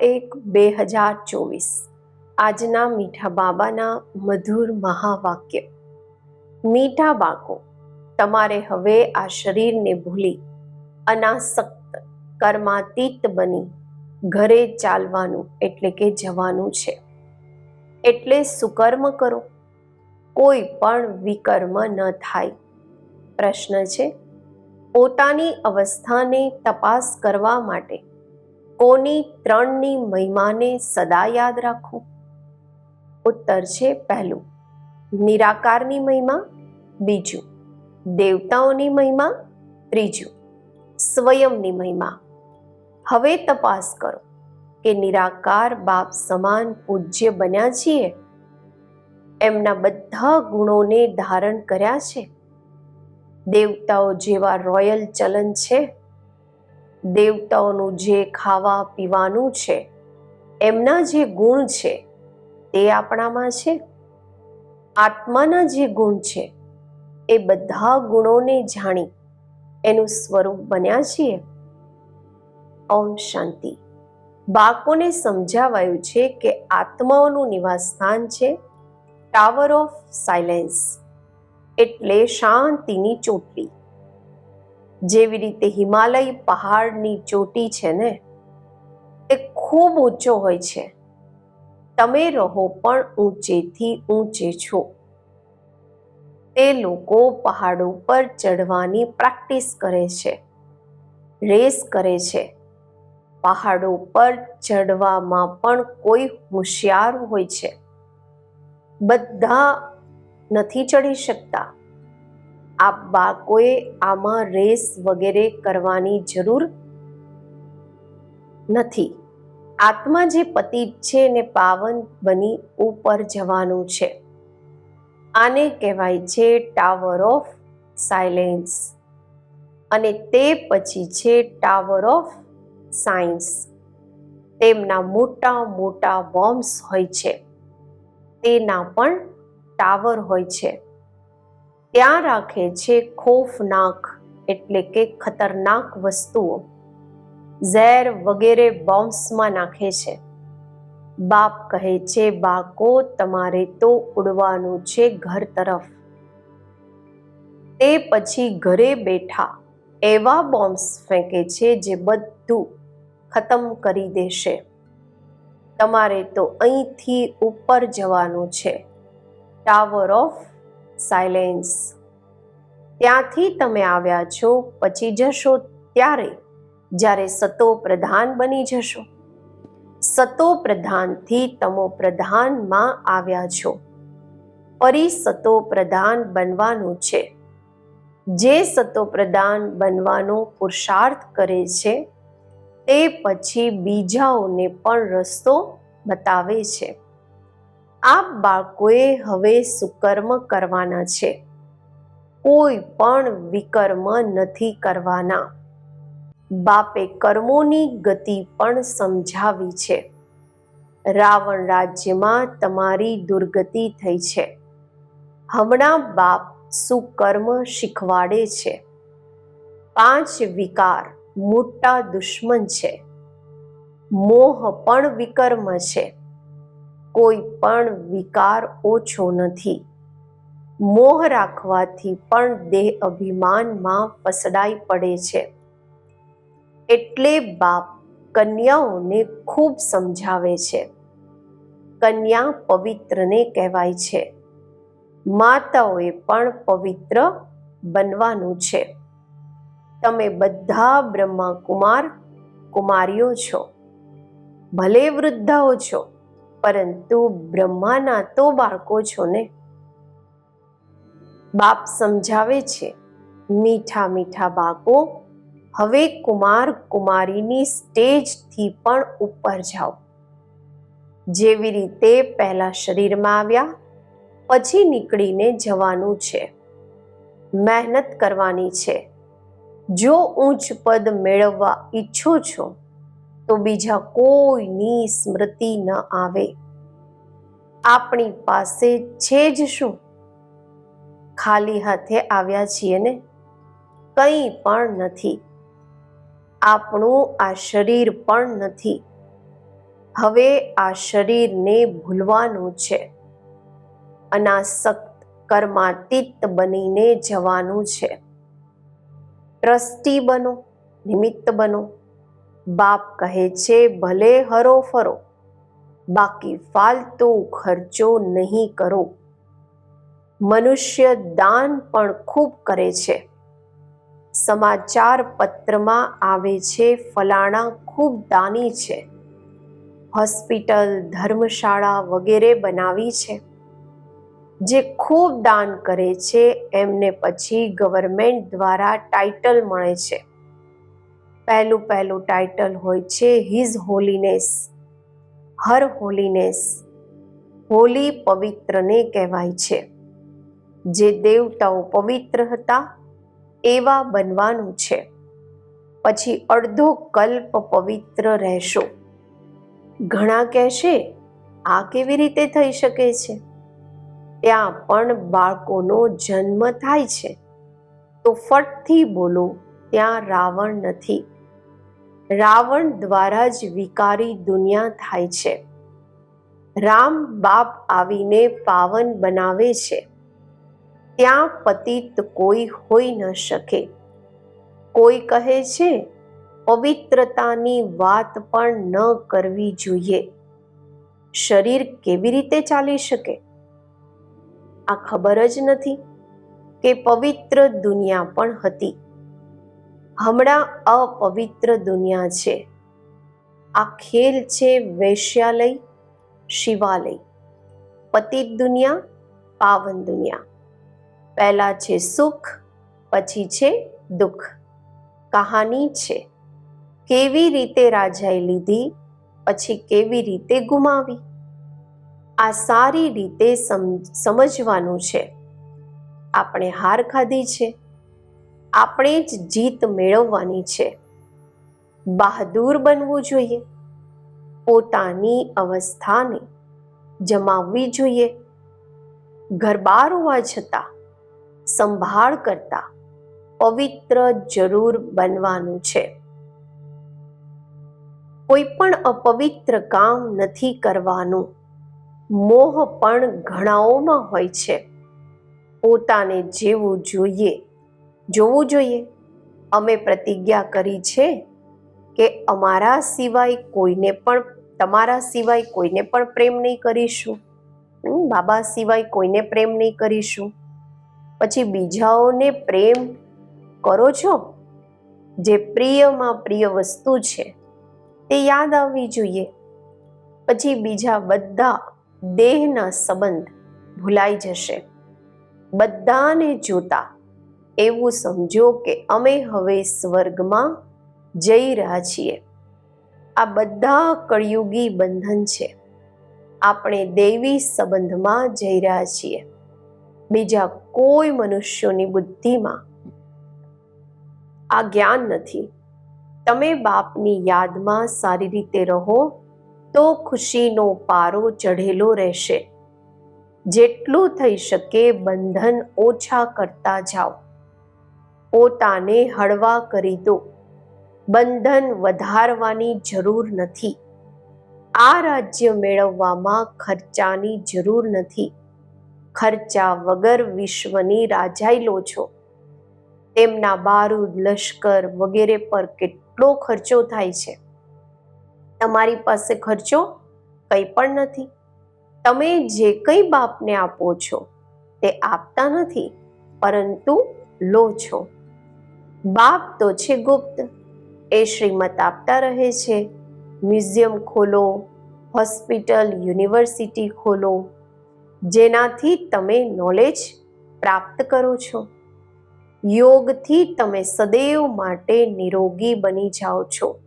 એક બે હજાર ચોવીસ. આજના મીઠા બાબાના મધુર મહાવાક્ય. મીઠા બાકો તમારે હવે આ શરીરને ભૂલી, અનાસક્ત, કર્માતીત બની, ઘરે ચાલવાનું એટલે કે જવાનું છે. એટલે સુકર્મ કરો. કોઈ પણ વિકર્મ ન થાય. પ્રશ્ન છે. પોતાની અવસ્થાને તપાસ કરવા માટે કોની ત્રણની મહિમાને સદા યાદ રાખવું ઉત્તર છે પહેલું, નિરાકારની મહિમા. બીજું, દેવતાઓની મહિમા. ત્રીજું, સ્વયંની મહિમા. હવે તપાસ કરો કે નિરાકાર બાપ સમાન પૂજ્ય બન્યા છીએ? એમના બધા ગુણોને ધારણ કર્યા છે? દેવતાઓ જેવા રોયલ ચલન છે? દેવતાઓનું જે ખાવા પીવાનું છે, એમના જે ગુણ છે, તે આપણામાં છે? આત્માના જે ગુણ છે, એ બધા ગુણોને જાણી એનું સ્વરૂપ બન્યા છીએ? ઓમ શાંતિ. બાળકોને સમજાવાયું છે કે આત્માઓનું નિવાસ સ્થાન છે ટાવર ઓફ સાયલેન્સ એટલે શાંતિની ચોટલી. જેવી રીતે હિમાલય પહાડની ચોટી છે ને, એ ખૂબ ઊંચો હોય છે. તમે રહો પણ ઊંચેથી ઊંચે છો. તે લોકો પહાડો પર ચડવાની પ્રેક્ટિસ કરે છે, રેસ કરે છે. પહાડો પર ચડવામાં પણ કોઈ હોશિયાર હોય છે. બધા નથી ચડી શકતા. આ બાળકોએ આમાં રેસ વગેરે કરવાની જરૂર નથી. આત્મા જે પતિત છે ને પાવન બની ઉપર જવાનું છે. આને કહેવાય છે ટાવર ઓફ સાયલેન્સ અને તે પછી છે ટાવર ઓફ સાયન્સ તેમના મોટા મોટા બોમ્બ્સ હોય છે. તેના પણ ટાવર હોય છે. ત્યાં રાખે છે ખોફનાક, એટલે કે ખતરનાક વસ્તુઓ. ઝેર વગેરે બોમ્બ્સમાં નાખે છે. બાપ કહે છે, બાકો, તમારે તો ઉડવાનું છે ઘર તરફ. તે પછી ઘરે બેઠા એવા બોમ્બ્સ ફેંકે છે જે બધું ખતમ કરી દેશે. તમારે તો અહીંથી ઉપર જવાનું છે. ટાવર ઓફ સાયલેન્સ ત્યાંથી તમે આવ્યા છો, પછી જશો ત્યારે, જ્યારે સતો પ્રધાન બની જશો. સતો પ્રધાનથી તમો પ્રધાનમાં આવ્યા છો. ફરી સતો પ્રધાન બનવાનું છે. જે સતો પ્રધાન બનવાનો પુરુષાર્થ કરે છે, તે પછી બીજાઓને પણ રસ્તો બતાવે છે. આ બાળકોએ હવે સુકર્મ કરવાના છે. કોઈ પણ વિકર્મ નથી કરવાના. બાપે કર્મોની ગતિ પણ સમજાવી છે. રાવણ રાજ્યમાં તમારી દુર્ગતિ થઈ છે. હમણાં બાપ સુકર્મ શીખવાડે છે. પાંચ વિકાર મોટા દુશ્મન છે. મોહ પણ વિકર્મ છે. કોઈ પણ વિકાર ઓછો નથી. મોહ રાખવાથી પણ દેહ અભિમાનમાં ફસડાઈ પડે છે. એટલે બાપ કન્યાઓને ખૂબ સમજાવે છે. કન્યા પવિત્રને કહેવાય છે. માતાઓએ પણ પવિત્ર બનવાનું છે. તમે બધા બ્રહ્મા કુમાર કુમારીઓ છો. ભલે વૃદ્ધાઓ છો. પરંતુ બ્રહ્માના તો બાળકો છો ને? બાપ સમજાવે છે, મીઠા મીઠા બાળકો, હવે કુમાર કુમારીની સ્ટેજથી પણ ઉપર જાઓ. જેવી રીતે પહેલા શરીરમાં આવ્યા, પછી નીકળીને જવાનું છે. મહેનત કરવાની છે. જો ઊંચ પદ મેળવવા ઈચ્છો છો તો બીજા કોઈની સ્મૃતિ ન આવે. આપણી પાસે છે જ શું? ખાલી હાથે આવ્યા છીએ ને? કંઈ પણ નથી. આપણું આ શરીર પણ નથી. હવે આ શરીરને ભૂલવાનું છે. અનાસક્ત કર્માતીત બનીને જવાનું છે. ટ્રસ્ટી બનો, નિમિત્ત બનો બાપ કહે છે, ભલે હરો ફરો, બાકી ફાલતુ ખર્ચો નહીં કરો. મનુષ્ય દાન પણ ખૂબ કરે છે. સમાચાર પત્રમાં આવે છે, ફલાણા ખૂબ દાની છે. હોસ્પિટલ, ધર્મશાળા વગેરે બનાવી છે. જે ખૂબ દાન કરે છે, એમને પછી ગવર્મેન્ટ દ્વારા ટાઇટલ મળે છે. પહેલું પહેલું ટાઇટલ હોય છે his holiness her holiness holy પવિત્રને કહેવાય છે. જે દેવતાઓ પવિત્ર હતા, એવા બનવાનું છે. પછી અડધો કલ્પ પવિત્ર રહેશો. ઘણા કહેશે, આ કેવી રીતે થઈ શકે છે? ત્યાં પણ બાળકોનો જન્મ થાય છે. તો ફટથી બોલો, ત્યાં રાવણ નથી. રાવણ દ્વારા જ વિકારી દુનિયા થાય છે. રામ બાપ આવીને પાવન બનાવે છે. ત્યાં પતિત કોઈ હોઈ ન શકે. કોઈ કહે છે, પવિત્રતાની વાત પણ ન કરવી જોઈએ. શરીર કેવી રીતે ચાલી શકે? આ ખબર જ નથી કે પવિત્ર દુનિયા પણ હતી. હમણાં અપવિત્ર દુનિયા છે. આ ખેલ છે વૈશ્યાલય, શિવાલય, પતિત દુનિયા, પાવન દુનિયા. પહેલા છે સુખ, પછી છે દુઃખ. કહાની છે, કેવી રીતે રાજાએ લીધી, પછી કેવી રીતે ગુમાવી? આ સારી રીતે સમજવાનું છે. આપણે હાર ખાધી છે. આપણે જ જીત મેળવવાની છે. બહાદુર બનવું જોઈએ. પોતાની અવસ્થાને જમાવવી જોઈએ. ઘરબાર હોવા છતાં સંભાળ કરતા પવિત્ર જરૂર બનવાનું છે. કોઈ પણ અપવિત્ર કામ નથી કરવાનું. મોહ પણ ઘણાઓમાં હોય છે. પોતાને જેવું જોઈએ. જોવું જોઈએ. અમે પ્રતિજ્ઞા કરી છે કે અમારા સિવાય કોઈને પણ, તમારા સિવાય કોઈને પણ પ્રેમ નહીં કરીશું. બાબા સિવાય કોઈને પ્રેમ નહીં કરીશું. પછી બીજાઓને પ્રેમ કરો છો? જે પ્રિયમાં પ્રિય વસ્તુ છે, તે યાદ આવવી જોઈએ. પછી બીજા બધા દેહના સંબંધ ભૂલાઈ જશે. બધાને જોતા એવું સમજો કે અમે હવે સ્વર્ગમાં જઈ રહ્યા છીએ. આ બધા કળિયુગી બંધન છે. આપણે દૈવી સંબંધમાં જઈ રહ્યા છીએ. બીજા કોઈ મનુષ્યોની બુદ્ધિમાં આ જ્ઞાન નથી. તમે બાપની યાદમાં સારી રીતે રહો તો ખુશીનો પારો ચઢેલો રહેશે. જેટલું થઈ શકે બંધન ઓછા કરતા જાઓ. પોતાને હળવા કરી દો. બંધન વધારવાની જરૂર નથી. આ રાજ્ય મેળવવામાં ખર્ચાની જરૂર નથી. ખર્ચા વગર વિશ્વની રાજાઈ લો છો. તેમના બારૂદ, લશ્કર વગેરે પર કેટલો ખર્ચો થાય છે? તમારી પાસે ખર્ચો કંઈ પણ નથી. તમે જે કંઈ બાપને આપો છો તે આપતા નથી, પરંતુ લો છો. બાપ તો છે ગુપ્ત. એ શ્રીમત આપતા રહે છે. મ્યુઝિયમ ખોલો, હોસ્પિટલ, યુનિવર્સિટી ખોલો. જેનાથી તમે નોલેજ પ્રાપ્ત કરો છો. યોગથી તમે સદૈવ માટે નિરોગી બની જાઓ છો.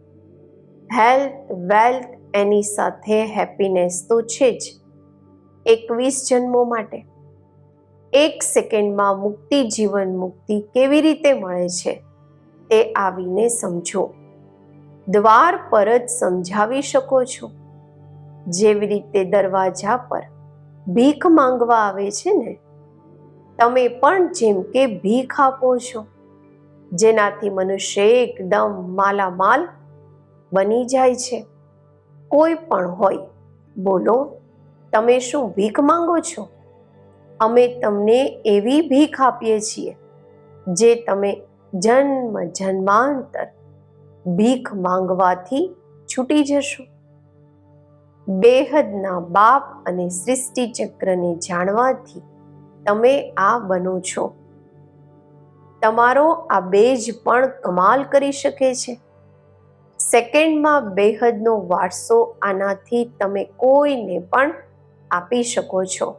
હેલ્થ વેલ્થ એની સાથે હેપીનેસ તો છે જ. એકવીસ જન્મો માટે. એક સેકન્ડમાં મુક્તિ જીવન મુક્તિ કેવી રીતે મળે છે તે આવીને સમજો. દ્વાર પર જ સમજાવી શકો છો. જેવી રીતે દરવાજા પર ભીખ માંગવા આવે છે ને, તમે પણ જેમ કે ભીખ આપો છો. જેનાથી મનુષ્ય એકદમ માલામાલ બની જાય છે. કોઈ પણ હોય, બોલો, તમે શું ભીખ માંગો છો? અમે તમને એવી ભીખ આપીએ છીએ, જે તમે જન્મ જન્માંતર ભીખ માંગવાથી છૂટી જશો. બેહદના બાપ અને સૃષ્ટિ ચક્રને જાણવાથી તમે આ બનો છો. તમારો આ બેજ પણ કમાલ કરી શકે છે. સેકન્ડમાં બેહદનો વારસો આનાથી તમે કોઈને પણ આપી શકો છો.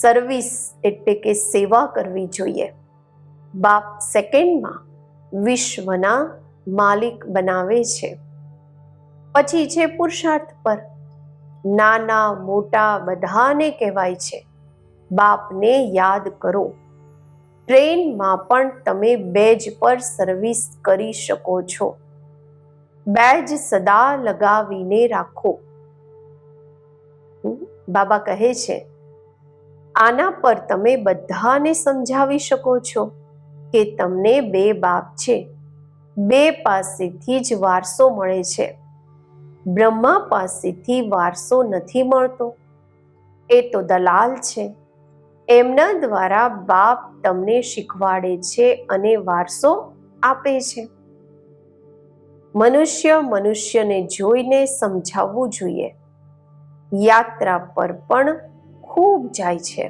સર્વિસ એટલે કે સેવા કરવી જોઈએ. બાપ સેકન્ડમાં વિશ્વના માલિક બનાવે છે. પછી છે પુરુષાર્થ પર. નાના મોટા બધાને કહેવાય છે. બાપને યાદ કરો. ટ્રેનમાં પણ તમે બેજ પર સર્વિસ કરી શકો છો. બેજ સદા લગાવીને રાખો. બાબા કહે છે આના પર તમે બધાને સમજાવી શકો છો કે તમને બે બાપ છે. બે પાસેથી જ વારસો મળે છે. બ્રહ્મા પાસેથી વારસો નથી મળતો. એ તો દલાલ છે. એમના દ્વારા બાપ તમને શીખવાડે છે અને વારસો આપે છે. મનુષ્ય મનુષ્યને જોઈને સમજાવવું જોઈએ. યાત્રા પર પણ ખૂબ જાય છે.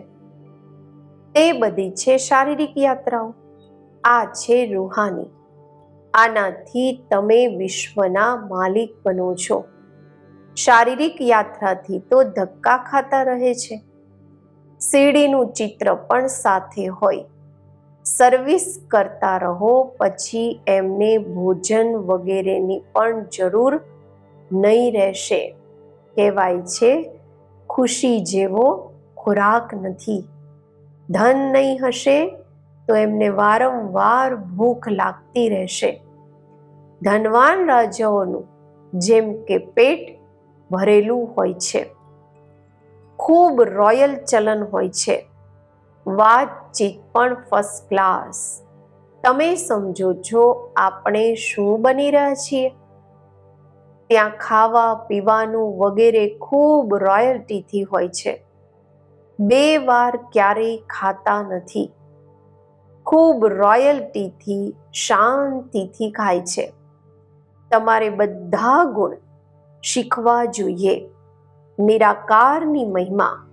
તે બધી છે શારીરિક યાત્રાઓ. આ છે રૂહાની. આનાથી તમે વિશ્વના માલિક બનો છો. શારીરિક યાત્રાથી તો ધક્કા ખાતા રહે છે. સીડીનું ચિત્ર પણ સાથે હોય. સર્વિસ કરતા રહો પછી એમને ભોજન વગેરેની પણ જરૂર નહીં રહેશે. કહેવાય છે, ખુશી જેવો ખોરાક નથી. ધન નહીં હશે તો એમને વારંવાર ભૂખ લાગતી રહેશે. ધનવાન રાજાઓનું જેમ કે પેટ ભરેલું હોય છે. ખૂબ રોયલ ચલન હોય છે. વાતચીત પણ ફર્સ્ટ ક્લાસ તમે સમજો છો આપણે શું બની રહ્યા છીએ? ત્યાં ખાવા, પીવાનું વગેરે ખૂબ રોયલ્ટીથી હોય છે. બે વાર ક્યારેય ખાતા નથી. ખૂબ રોયલ્ટીથી, શાંતિથી ખાય છે. તમારે બધા ગુણ શીખવા જોઈએ. નિરાકારની મહિમા,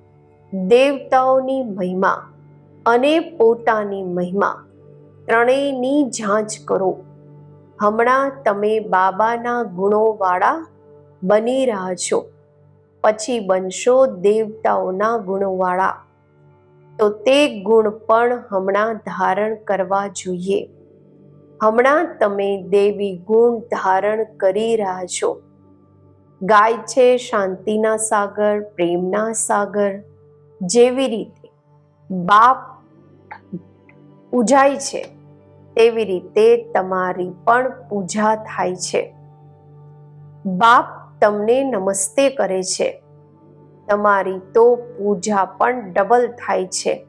દેવતાઓની મહિમા અને પોતાની મહિમા ત્રણેયની જાંચ કરો. હમણાં તમે બાબાના ગુણોવાળા બની રહ્યા છો. પછી બનશો દેવતાઓના ગુણવાળા. તો તે ગુણ પણ હમણાં ધારણ કરવા જોઈએ. હમણાં તમે દેવી ગુણ ધારણ કરી રહ્યા છો. ગાય છે શાંતિના સાગર, પ્રેમના સાગર. જેવી રીતે બાપ ઉજાય છે, તેવી રીતે તમારી પણ પૂજા થાય છે. બાપ તમને નમસ્તે કરે છે. તમારી તો પૂજા પણ ડબલ થાય છે.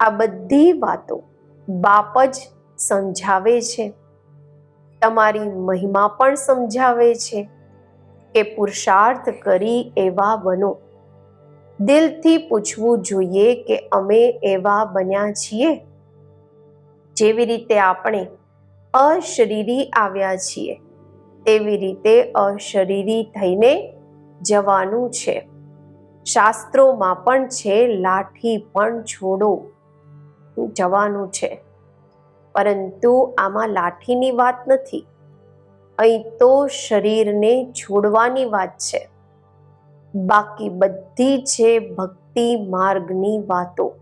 આ બધી વાતો બાપ જ સમજાવે છે. તમારી મહિમા પણ સમજાવે છે કે પુરુષાર્થ કરી એવા બનો. દિલથી પૂછવું જોઈએ કે અમે એવા બન્યા છીએ? જેવી રીતે આપણે અશરીરી આવ્યા છીએ. તેવી રીતે અશરીરી થઈને જવાનું છે. શાસ્ત્રોમાં પણ છે, લાઠી પણ છોડો. જવાનું છે. પરંતુ આમાં લાઠીની વાત નથી. અહીં તો શરીરને છોડવાની વાત છે. બાકી બધી છે ભક્તિ માર્ગની વાતો.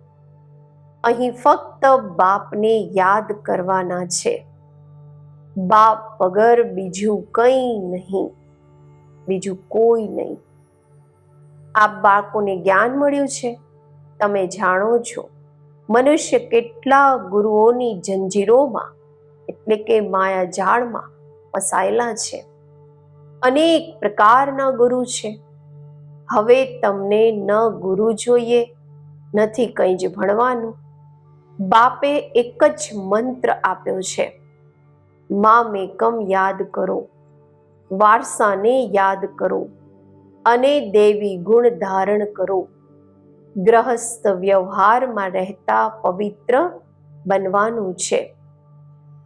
અહીં ફક્ત બાપને યાદ કરવાના છે. બાપ વગર બીજું કંઈ નહીં. બીજું કોઈ નહીં. આ બાળકોને જ્ઞાન મળ્યું છે. તમે જાણો છો. મનુષ્ય કેટલા ગુરુઓની જંજીરોમાં, એટલે કે માયા ઝાડમાં ફસાયેલા છે. અનેક પ્રકારના ગુરુ છે. હવે તમને ન ગુરુ જોઈએ, નથી કંઈ જ ભણવાનું. બાપે એક જ મંત્ર આપ્યો છે. મા મેકમ યાદ કરો. વારસાને યાદ કરો અને દેવી ગુણ ધારણ કરો. ગ્રહસ્થ વ્યવહારમાં રહેતા પવિત્ર બનવાનું છે.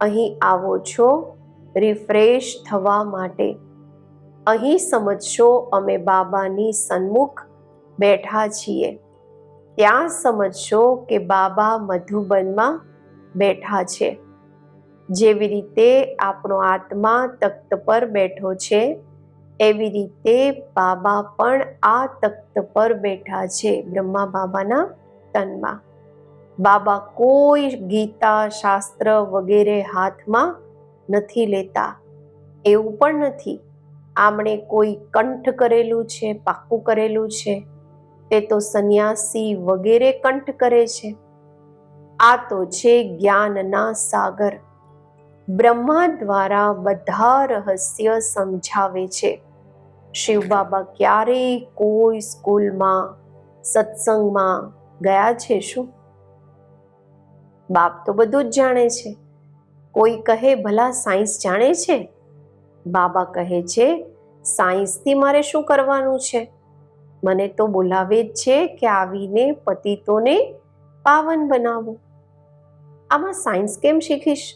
અહીં આવો છો, રિફ્રેશ થવા માટે. અહીં સમજશો, અમે બાબાની સન્મુખ બેઠા છીએ. ત્યાં સમજશો કે બાબા મધુબનમાં બેઠા છે. જેવી રીતે આપણો આત્મા તખ્ત પર બેઠો છે, એવી રીતે બાબા પણ આ તખ્ત પર બેઠા છે બ્રહ્મા બાબાના તનમાં. બાબા કોઈ ગીતા, શાસ્ત્ર વગેરે હાથમાં નથી લેતા. એવું પણ નથી. આમણે કોઈ કંઠ કરેલું છે પાક્કું કરેલું છે, તે તો સંન્યાસી વગેરે કંઠ કરે છે. આ તો છે જ્ઞાનના સાગર. બ્રહ્મા દ્વારા બધા રહસ્ય સમજાવે છે. શિવ બાબા ક્યારેય કોઈ સ્કૂલમાં, સત્સંગમાં ગયા છે શું? બાપ તો બધું જ જાણે છે. કોઈ કહે, ભલા સાયન્સ જાણે છે? બાબા કહે છે, સાયન્સથી મારે શું કરવાનું છે? મને તો બોલાવે જ છે કે આવીને પતિતોને પાવન બનાવો. આમાં સાયન્સ કેમ શીખીશ?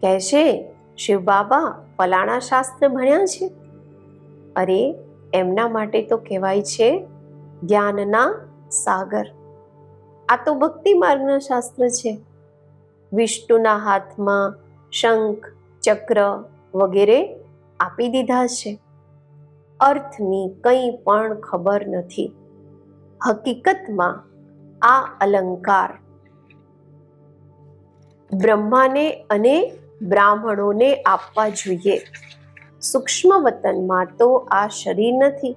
કહેશે શિવ બાબા ફલાણા શાસ્ત્ર ભણ્યા છે. અરે, એમના માટે તો કહેવાય છે, જ્ઞાનના સાગર. આ તો ભક્તિ માર્ગના શાસ્ત્ર છે. વિષ્ણુના હાથમાં શંખ, ચક્ર વગેરે આપી દીધા છે. અર્થની કંઈ પણ ખબર નથી. હકીકતમાં આ અલંકાર બ્રહ્માને અને બ્રાહ્મણોને આપવા જોઈએ. સૂક્ષ્મ વતનમાં તો આ શરીર નથી.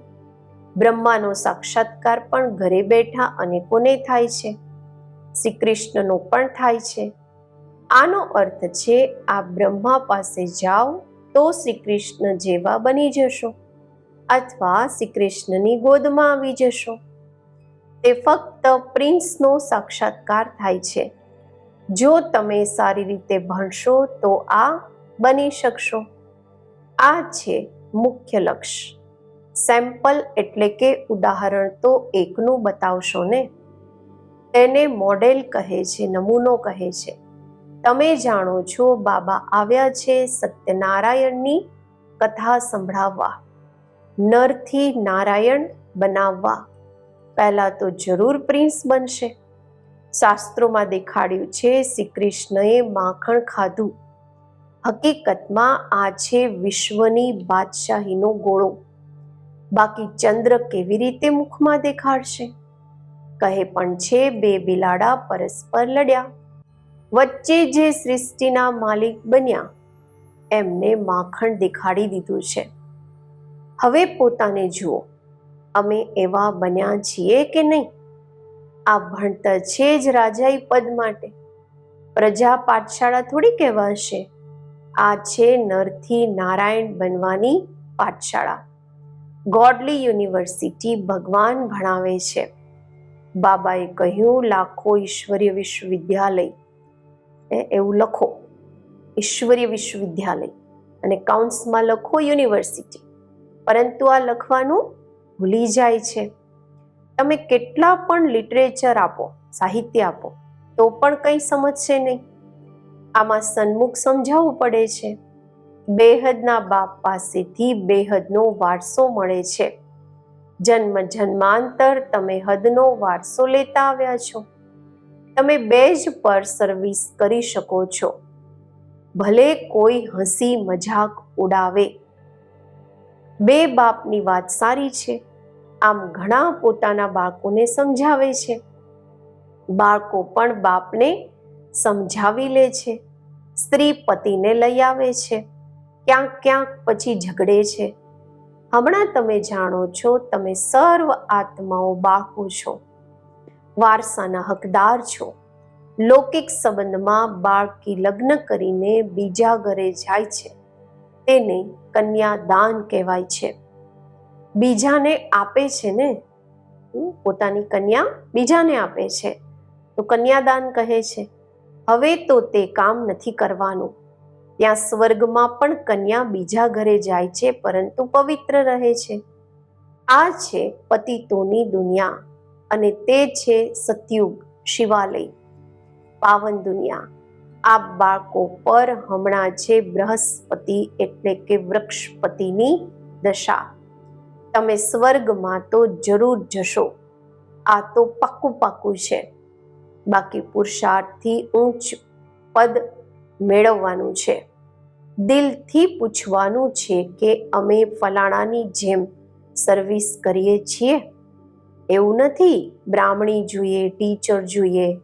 બ્રહ્માનો સાક્ષાત્કાર પણ ઘરે બેઠા અનેકોને થાય છે. શ્રી કૃષ્ણનો પણ થાય છે. આનો અર્થ છે, આ બ્રહ્મા પાસે જાઓ તો શ્રી કૃષ્ણ જેવા બની જશો અથવા શ્રી કૃષ્ણની ગોદમાં આવી જશો. તે ફક્ત પ્રિન્સનો સાક્ષાત્કાર થાય છે. જો તમે સારી રીતે ભણશો તો આ બની શકશો. આ છે મુખ્ય લક્ષ્ય સેમ્પલ એટલે કે ઉદાહરણ તો એકનું બતાવશો ને? તેને મોડેલ કહે છે, નમૂનો કહે છે. તમે જાણો છો બાબા આવ્યા છે સત્યનારાયણની કથા સંભળાવવા. નરથી નારાયણ બનાવવા. પહેલાં તો જરૂર પ્રિન્સ બનશે. શાસ્ત્રોમાં દેખાડ્યું છે શ્રી કૃષ્ણએ માખણ ખાધું. હકીકતમાં આ છે વિશ્વની બાદશાહીનો ગોળો. બાકી ચંદ્ર કેવી રીતે મુખમાં દેખાડશે? કહે પણ છે, બે બિલાડા પરસ્પર લડ્યા. વચ્ચે જે સૃષ્ટિના માલિક બન્યા, એમને માખણ દેખાડી દીધું છે. હવે પોતાને જુઓ, અમે એવા બન્યા છીએ કે નહીં? આ ભણતર છે જ રાજાઈ પદ માટે. પ્રજા પાઠશાળા થોડી કહેવાશે. આ છે નરથી નારાયણ બનવાની પાઠશાળા. ગોડલી યુનિવર્સિટી ભગવાન ભણાવે છે. બાબાએ કહ્યું, લાખો ઈશ્વરીય વિશ્વવિદ્યાલય. એવું લખો. ઈશ્વરીય વિશ્વવિદ્યાલય. અને કાઉન્સમાં લખો યુનિવર્સિટી. પરંતુ આ લખવાનું ભૂલી જાય છે. તમે કેટલા પણ લિટરેચર આપો, સાહિત્ય આપો, તો પણ કંઈ સમજશે નહીં. આમાં સન્મુખ સમજાવવું પડે છે. બેહદના બાપ પાસેથી બેહદનો વારસો મળે છે. જન્મ જન્માંતર તમે હદનો વારસો લેતા આવ્યા છો. તમે બે જ પર સર્વિસ કરી શકો છો. ભલે કોઈ હસી મજાક ઉડાવે. બે બાપની વાત સારી છે. આમ ઘણા પોતાના બાળકોને સમજાવે છે. બાળકો પણ બાપને સમજાવી લે છે. સ્ત્રી પતિને લઈ આવે છે. ક્યાંક ક્યાંક પછી ઝઘડે છે. હમણાં તમે જાણો છો, તમે સર્વ આત્માઓ બાળકો છો. વારસાના હકદાર છો. લૌકિક સંબંધમાં બાળકી લગ્ન કરીને બીજા ઘરે જાય છે. તેને કન્યાદાન કહેવાય છે. બીજાને આપે છે ને? પોતાની કન્યા બીજાને આપે છે. તો કન્યાદાન કહે છે, હવે તો તે કામ નથી કરવાનું. ત્યાં સ્વર્ગમાં પણ કન્યા બીજા ઘરે જાય છે, પરંતુ પવિત્ર રહે છે. આ છે પતિતોની દુનિયા અને તે છે સતયુગ, શિવાલય, પાવન દુનિયા. આ બાળકો પર હમણાં છે બૃહસ્પતિ એટલે કે વૃક્ષપતિની દશા. તમે સ્વર્ગમાં તો જરૂર જશો. આ તો પાક્કું પાક્કું છે. બાકી પુરુષાર્થથી ઊંચ પદ મેળવવાનું છે. દિલથી પૂછવાનું છે કે અમે ફલાણાની જેમ સર્વિસ કરીએ છીએ? એવું નથી. બ્રાહ્મણી જોઈએ ટીચર જોઈએ.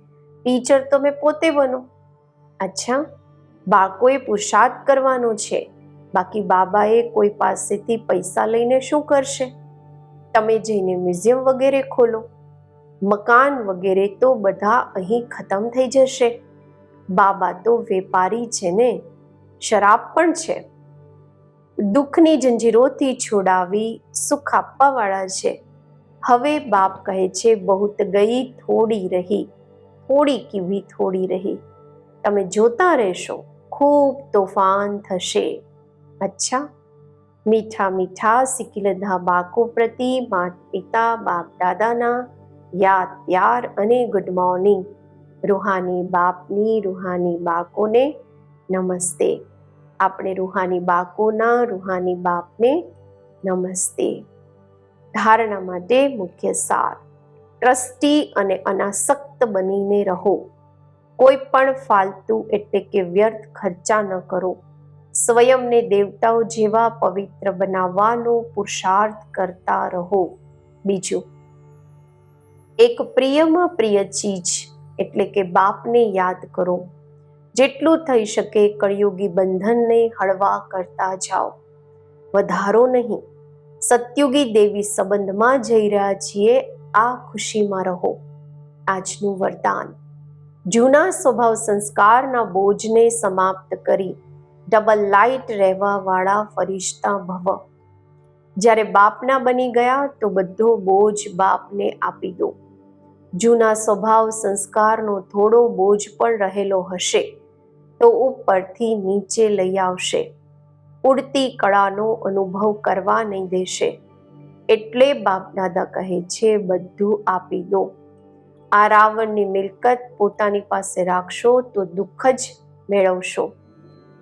ટીચર તમે પોતે બનો. અચ્છા. બાળકોએ પુરુષાર્થ કરવાનો છે. બાકી બાબાએ કોઈ પાસેથી પૈસા લઈને શું કરશે? તમે જઈને મ્યુઝિયમ વગેરે ખોલો. મકાન વગેરે તો બધા અહીં ખતમ થઈ જશે. બાબા તો વેપારી છે ને? શરાબ પણ છે. દુઃખની જંજીરોથી છોડાવી સુખ આપવાવાળા છે. હવે બાપ કહે છે, બહુત ગઈ થોડી રહી, થોડી કીવી થોડી રહી. તમે જોતા રહેશો, ખૂબ તોફાન થશે. અચ્છા. મીઠા મીઠા શીખી બાકો પ્રતિ માત પિતા, બાપ દાદાના યાદ, પ્યાર અને ગુડ મોર્નિંગ રૂહાની બાપની રૂહાની બાળકોને નમસ્તે. આપણે રૂહાની બાકોના રૂહાની બાપને નમસ્તે. ધારણા માટે મુખ્ય સાર. ટ્રસ્ટી અને અનાસક્ત બનીને રહો. કોઈ પણ ફાલતુ એટલે કે વ્યર્થ ખર્ચા ન કરો. સ્વયંને દેવતાઓ જેવા પવિત્ર બનાવવાનો પુરુષાર્થ કરતા રહો. બીજું, એક પ્રિયમાં પ્રિય ચીજ એટલે કે બાપને યાદ કરો. જેટલું થઈ શકે કળિયુગી બંધનને હળવા કરતા જાઓ. વધારો નહીં, સત્યુગી દેવી સંબંધમાં જઈ રહ્યા છીએ, આ ખુશીમાં રહો. આજનું વરદાન. જૂના સ્વભાવ સંસ્કારના બોજને સમાપ્ત કરી. ડબલ લાઇટ રહેવાવાળા ફરિશ્તા ભવ. જ્યારે બાપના બની ગયા તો બધો બોજ બાપને આપી દો. જૂના સ્વભાવ સંસ્કારનો થોડો બોજ પણ રહેલો હશે તો ઉપરથી નીચે લઈ આવશે. ઉડતી કળાનો અનુભવ કરવા નહીં દેશે. એટલે બાપ દાદા કહે છે, બધું આપી દો. આ રાવણની મિલકત પોતાની પાસે રાખશો તો દુઃખ જ મેળવશો.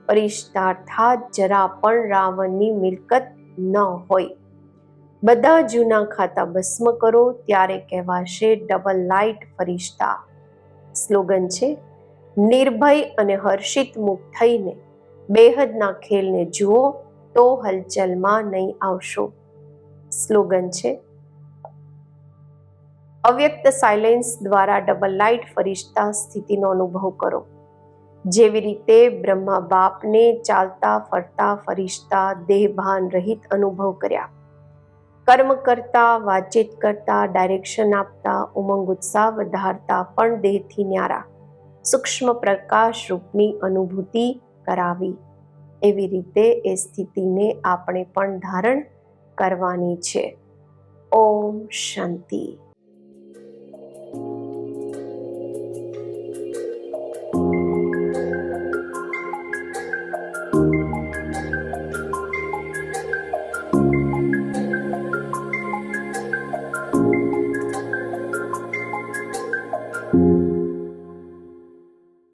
પરિષ્ઠાર્થાત જરા પણ રાવણની મિલકત ન હોય. બધા જૂના ખાતા ભસ્મ કરો, ત્યારે કહેવાશે ડબલ લાઇટ ફરિશ્તા. સ્લોગન છે, નિર્ભય અને હર્ષિત મુખ થઈને બેહદના ખેલને જુઓ, તો હલચલમાં નહીં આવશો. સ્લોગન છે, અવ્યક્ત સાયલેન્સ દ્વારા ડબલ લાઇટ ફરિશ્તા સ્થિતિનો અનુભવ કરો. જેવી રીતે બ્રહ્મા બાપને ચાલતા, ફરતા, ફરિશ્તા, દેહભાન રહિત અનુભવ કર્યા. કર્મ કરતા, વાતચીત કરતા ડાયરેક્શન આપતા, ઉમંગ ઉત્સાહ વધારતા પણ દેહથી ન્યારા. સૂક્ષ્મ પ્રકાશ રૂપની અનુભૂતિ કરાવી. એવી રીતે એ સ્થિતિને આપણે પણ ધારણ કરવાની છે. ઓમ શાંતિ.